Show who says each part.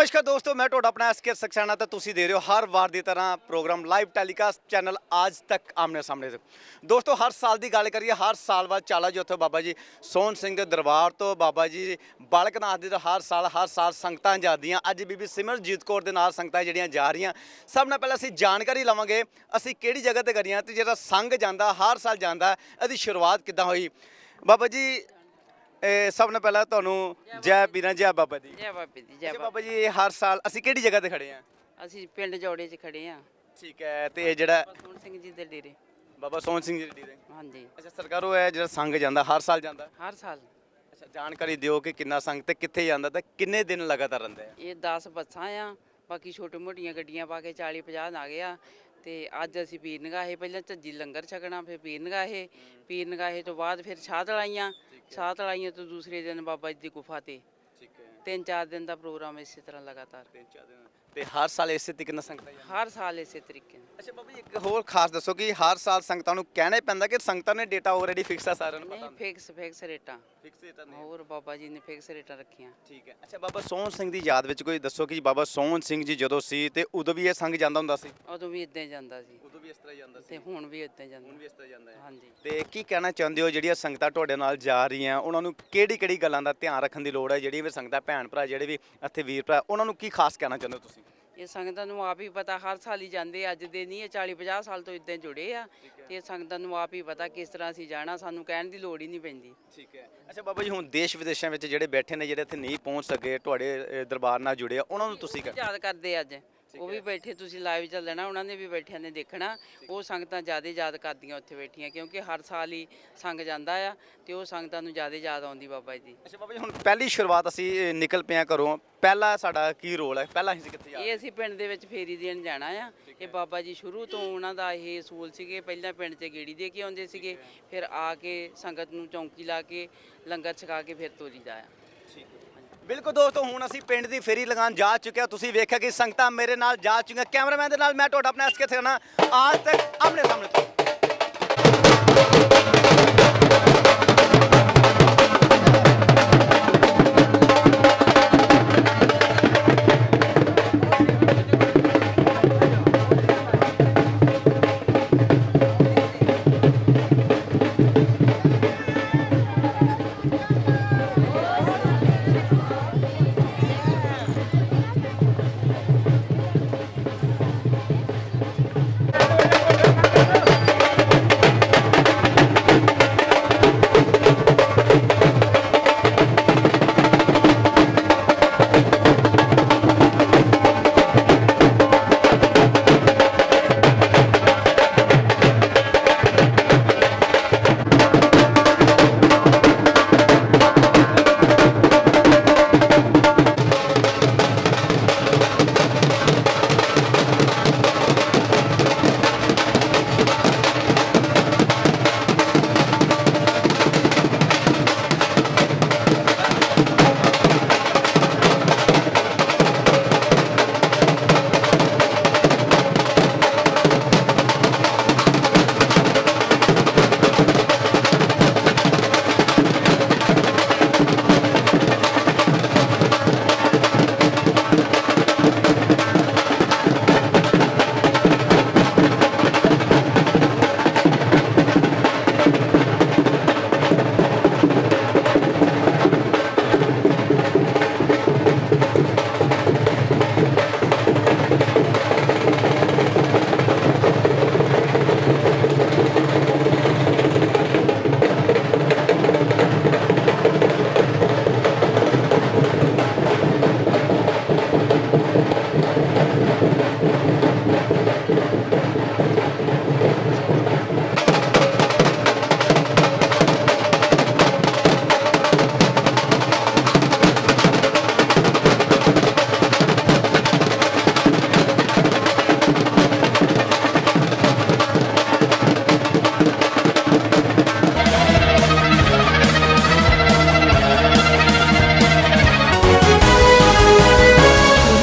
Speaker 1: ਨਮਸਕਾਰ ਦੋਸਤੋ, ਮੈਂ ਤੁਹਾਡਾ ਆਪਣਾ ਐਸਕੇ ਸਕਸੈਨਾ ਤਾਂ ਤੁਸੀਂ ਦੇ ਰਹੇ ਹੋ ਹਰ ਵਾਰ ਦੀ ਤਰ੍ਹਾਂ ਪ੍ਰੋਗਰਾਮ ਲਾਈਵ ਟੈਲੀਕਾਸਟ ਚੈਨਲ ਅੱਜ ਤੱਕ ਆਮਨੇ ਸਾਹਮਣੇ ਦੋਸਤੋ, ਹਰ ਸਾਲ ਦੀ ਗੱਲ ਕਰੀਏ, ਹਰ ਸਾਲ ਬਾਅਦ ਚਾਲਾ ਜੀ ਉੱਥੇ ਬਾਬਾ ਜੀ ਸੋਹਣ ਸਿੰਘ ਦੇ ਦਰਬਾਰ ਤੋਂ ਬਾਬਾ ਜੀ ਬਾਲਕਨਾਥ ਦੇ ਤਾਂ ਹਰ ਸਾਲ ਹਰ ਸਾਲ ਸੰਗਤਾਂ ਜਾਂਦੀਆਂ। ਅੱਜ ਬੀਬੀ ਸਿਮਰਜੀਤ ਕੌਰ ਦੇ ਨਾਲ ਸੰਗਤਾਂ ਜਿਹੜੀਆਂ ਜਾ ਰਹੀਆਂ। ਸਭ ਨਾਲ ਪਹਿਲਾਂ ਅਸੀਂ ਜਾਣਕਾਰੀ ਲਵਾਂਗੇ, ਅਸੀਂ ਕਿਹੜੀ ਜਗ੍ਹਾ ਤੇ ਕਰੀਆਂ ਤੇ ਜਿਹੜਾ ਸੰਗ ਜਾਂਦਾ, ਹਰ ਸਾਲ ਜਾਂਦਾ, ਇਹਦੀ ਸ਼ੁਰੂਆਤ ਕਿੱਦਾਂ ਹੋਈ? ਬਾਬਾ ਜੀ ਇਹ ਸਭ ਤੋਂ ਪਹਿਲਾਂ ਤੁਹਾਨੂੰ ਜੈ ਪੀਰਾਂ ਜੈ ਬਾਬਾ ਜੀ।
Speaker 2: ਜੈ ਬਾਬੇ ਦੀ ਜੈ ਬਾਬਾ
Speaker 1: ਬਾਬਾ ਜੀ ਹਰ ਸਾਲ ਅਸੀਂ ਕਿਹੜੀ ਜਗ੍ਹਾ ਤੇ ਖੜੇ ਆ
Speaker 2: ਅਸੀਂ ਪਿੰਡ ਜੋੜੇ 'ਚ ਖੜੇ ਆ
Speaker 1: ਠੀਕ ਹੈ ਤੇ ਇਹ ਜਿਹੜਾ
Speaker 2: ਸੋਹਣ ਸਿੰਘ ਜੀ ਦੇ ਡੇਰੇ।
Speaker 1: ਬਾਬਾ ਸੋਹਣ ਸਿੰਘ ਜੀ ਦੀ ਦੇ
Speaker 2: ਹਾਂਜੀ।
Speaker 1: ਅੱਛਾ ਸਰਕਾਰੋਂ ਹੈ ਜਿਹੜਾ ਸੰਗ ਜਾਂਦਾ ਹਰ ਸਾਲ ਜਾਂਦਾ?
Speaker 2: ਹਰ ਸਾਲ।
Speaker 1: ਅੱਛਾ ਜਾਣਕਾਰੀ ਦਿਓ ਕਿ ਕਿੰਨਾ ਸੰਗ ਤੇ ਕਿੱਥੇ ਜਾਂਦਾ ਤੇ ਕਿੰਨੇ ਦਿਨ ਲਗਾਤਾਰ ਰਹਿੰਦੇ ਆ?
Speaker 2: ਇਹ 10 ਬੱਸਾਂ ਆ ਬਾਕੀ ਛੋਟੇ ਮੋਟੀਆਂ ਗੱਡੀਆਂ ਪਾ ਕੇ 40 50 ਆ ਗਏ ਆ ਤੇ ਅੱਜ ਅਸੀਂ ਪੀਰ ਨਗਾਹੇ ਪਹਿਲਾਂ ਝੱਜੀ ਲੰਗਰ ਛਕਣਾ ਫਿਰ ਪੀਰ ਨਗਾਹੇ। ਪੀਰ ਨਗਾਹੇ ਤੋਂ ਬਾਅਦ ਫਿਰ ਛਾਤ ਛਾਤ ਲਾਈਆਂ ਤੋਂ ਦੂਸਰੇ ਦਿਨ ਬਾਬਾ ਜੀ ਦੀ ਗੁਫਾ ਤੇ।
Speaker 1: ਠੀਕ ਹੈ।
Speaker 2: ਤਿੰਨ ਚਾਰ ਦਿਨ ਦਾ ਪ੍ਰੋਗਰਾਮ ਇਸੇ ਤਰ੍ਹਾਂ ਲਗਾਤਾਰ।
Speaker 1: ਤਿੰਨ ਚਾਰ ਦਿਨ। ਤੇ ਹਰ ਸਾਲ ਇਸੇ ਤਰੀਕੇ ਨਾਲ ਸੰਗਤਾਂ ਜਾਂਦੀਆਂ?
Speaker 2: ਹਰ ਸਾਲ ਇਸੇ ਤਰੀਕੇ ਨਾਲ।
Speaker 1: ਅੱਛਾ ਬਾਬਾ ਜੀ ਇੱਕ ਹੋਰ ਖਾਸ ਦੱਸੋ ਕਿ ਹਰ ਸਾਲ ਸੰਗਤਾਂ ਨੂੰ ਕਹਿਣਾ ਹੀ ਪੈਂਦਾ ਕਿ ਸੰਗਤਾਂ ਨੇ ਡੇਟਾ ਆਲਰੇਡੀ ਫਿਕਸ ਆ ਸਾਰਿਆਂ ਨੂੰ ਪਤਾ
Speaker 2: ਨਹੀਂ ਫਿਕਸ ਫਿਕਸ ਰੇਟਾਂ
Speaker 1: ਫਿਕਸ ਡੇਟਾ ਨਹੀਂ।
Speaker 2: ਹੋਰ ਬਾਬਾ ਜੀ ਨੇ ਫਿਕਸ ਰੇਟਾਂ ਰੱਖੀਆਂ।
Speaker 1: ਠੀਕ ਹੈ। ਅੱਛਾ ਬਾਬਾ ਸੋਹਣ ਸਿੰਘ ਦੀ ਯਾਦ ਵਿੱਚ ਕੋਈ ਦੱਸੋ ਕਿ ਬਾਬਾ ਸੋਹਣ ਸਿੰਘ ਜੀ ਜਦੋਂ ਸੀ ਤੇ ਉਦੋਂ ਵੀ ਇਹ ਸੰਗ ਜਾਂਦਾ ਹੁੰਦਾ ਸੀ?
Speaker 2: ਉਦੋਂ ਵੀ ਇਦਾਂ ਹੀ ਜਾਂਦਾ ਸੀ।
Speaker 1: ਉਦੋਂ ਵੀ ਇਸ ਤਰ੍ਹਾਂ ਜਾਂਦਾ
Speaker 2: ਤੇ ਹੁਣ ਵੀ ਇਦਾਂ ਹੀ ਜਾਂਦਾ।
Speaker 1: ਵੀ ਇਸ ਤਰ੍ਹਾਂ ਜਾਂਦਾ
Speaker 2: ਹਾਂਜੀ।
Speaker 1: ਤੇ ਕੀ ਕਹਿਣਾ ਚਾਹੁੰਦੇ ਹੋ ਜਿਹੜੀਆਂ ਸੰਗਤਾਂ ਤੁਹਾਡੇ ਨਾਲ ਜਾ ਰਹੀਆਂ? ਉਹਨਾਂ ਨੂੰ ਕਿਹੜੀ ਕਿਹੜੀ ਗੱਲਾਂ ਦਾ ਧਿਆਨ ਰੱਖਣ ਦੀ ਲੋੜ ਹੈ? ਜਿਹੜੀਆਂ ਵੀ ਸੰਗਤਾਂ ਭੈਣ ਭਰਾ ਜਿਹੜੇ ਵੀ ਇੱਥੇ ਵੀਰ ਭਰਾ ਉਹਨਾਂ ਨੂੰ ਕੀ ਖਾਸ ਕਹਿਣਾ ਚਾਹੁੰਦੇ ਹੋ ਤੁਸੀਂ?
Speaker 2: ਇਹ ਸੰਗਤਾਂ ਨੂੰ ਆਪ ਹੀ ਪਤਾ ਹਰ ਸਾਲ ਹੀ ਜਾਂਦੇ ਅੱਜ ਦੇ ਨਹੀਂ ਇਹ 40 50 ਸਾਲ ਤੋਂ ਇਦਾਂ ਜੁੜੇ ਆ। ਤੇ ਇਹ ਸੰਗਤਾਂ ਨੂੰ ਆਪ ਹੀ ਪਤਾ ਕਿਸ ਤਰ੍ਹਾਂ ਅਸੀਂ ਜਾਣਾ ਸਾਨੂੰ ਕਹਿਣ ਦੀ ਲੋੜ ਹੀ ਨਹੀਂ ਪੈਂਦੀ।
Speaker 1: ਠੀਕ ਹੈ। ਅੱਛਾ ਬਾਬਾ ਜੀ ਹੁਣ ਦੇਸ਼ ਵਿਦੇਸ਼ਾਂ ਵਿੱਚ ਜਿਹੜੇ ਬੈਠੇ ਨੇ ਜਿਹੜੇ ਇੱਥੇ ਨਹੀਂ ਪਹੁੰਚ ਸਕੇ ਤੁਹਾਡੇ ਦਰਬਾਰ ਨਾਲ ਜੁੜੇ ਆ ਉਹਨਾਂ ਨੂੰ ਤੁਸੀਂ
Speaker 2: ਯਾਦ ਕਰਦੇ ਅੱਜ। ਉਹ ਵੀ ਬੈਠੇ ਤੁਸੀਂ ਲਾਈਵ ਚੱਲਣਾ ਉਹਨਾਂ ਨੇ ਵੀ ਬੈਠਿਆਂ ਨੇ ਦੇਖਣਾ। ਉਹ ਸੰਗਤਾਂ ਜ਼ਿਆਦਾ ਯਾਦ ਕਰਦੀਆਂ ਉੱਥੇ ਬੈਠੀਆਂ ਕਿਉਂਕਿ ਹਰ ਸਾਲ ਹੀ ਸੰਗ ਜਾਂਦਾ ਆ ਤੇ ਉਹ ਸੰਗਤਾਂ ਨੂੰ ਜ਼ਿਆਦਾ ਯਾਦ ਆਉਂਦੀ ਬਾਬਾ ਜੀ ਦੀ।
Speaker 1: ਅੱਛਾ ਬਾਬਾ ਜੀ ਹੁਣ ਪਹਿਲੀ ਸ਼ੁਰੂਆਤ ਅਸੀਂ ਅ, ਨਿਕਲ ਪਿਆ ਘਰੋਂ। ਪਹਿਲਾ ਸਾਡਾ ਕੀ ਰੋਲ ਹੈ? ਪਹਿਲਾਂ ਅਸੀਂ ਕਿੱਥੇ ਜਾ
Speaker 2: ਇਹ ਅਸੀਂ ਪਿੰਡ ਦੇ ਵਿੱਚ ਫੇਰੀ ਦੇਣ ਜਾਣਾ ਆ। ਇਹ ਬਾਬਾ ਜੀ ਸ਼ੁਰੂ ਤੋਂ ਉਹਨਾਂ ਦਾ ਇਹ ਅਸੂਲ ਸੀਗੇ। ਪਹਿਲਾਂ ਪਿੰਡ 'ਚ ਗੇੜੀ ਦੇ ਕੇ ਆਉਂਦੇ ਸੀਗੇ ਫਿਰ ਆ ਕੇ ਸੰਗਤ ਨੂੰ ਚੌਂਕੀ ਲਾ ਕੇ ਲੰਗਰ ਛਕਾ ਕੇ ਫਿਰ ਤੋਰੀਦਾ ਆ।
Speaker 1: ਬਿਲਕੁਲ ਦੋਸਤੋ, ਹੁਣ ਅਸੀਂ ਪਿੰਡ ਦੀ ਫੇਰੀ ਲਗਾਉਣ ਜਾ ਚੁੱਕੇ ਹਾਂ। ਤੁਸੀਂ ਵੇਖਿਆ ਕਿ ਸੰਗਤਾਂ ਮੇਰੇ ਨਾਲ ਜਾ ਚੁੱਕੀਆਂ। ਕੈਮਰਾਮੈਨ ਦੇ ਨਾਲ ਮੈਂ ਤੁਹਾਡਾ ਆਪਣਾ ਐਸਕੇ ਥਾਣਾ ਆਜ ਤੱਕ ਆਮਨੇ ਸਾਹਮਣੇ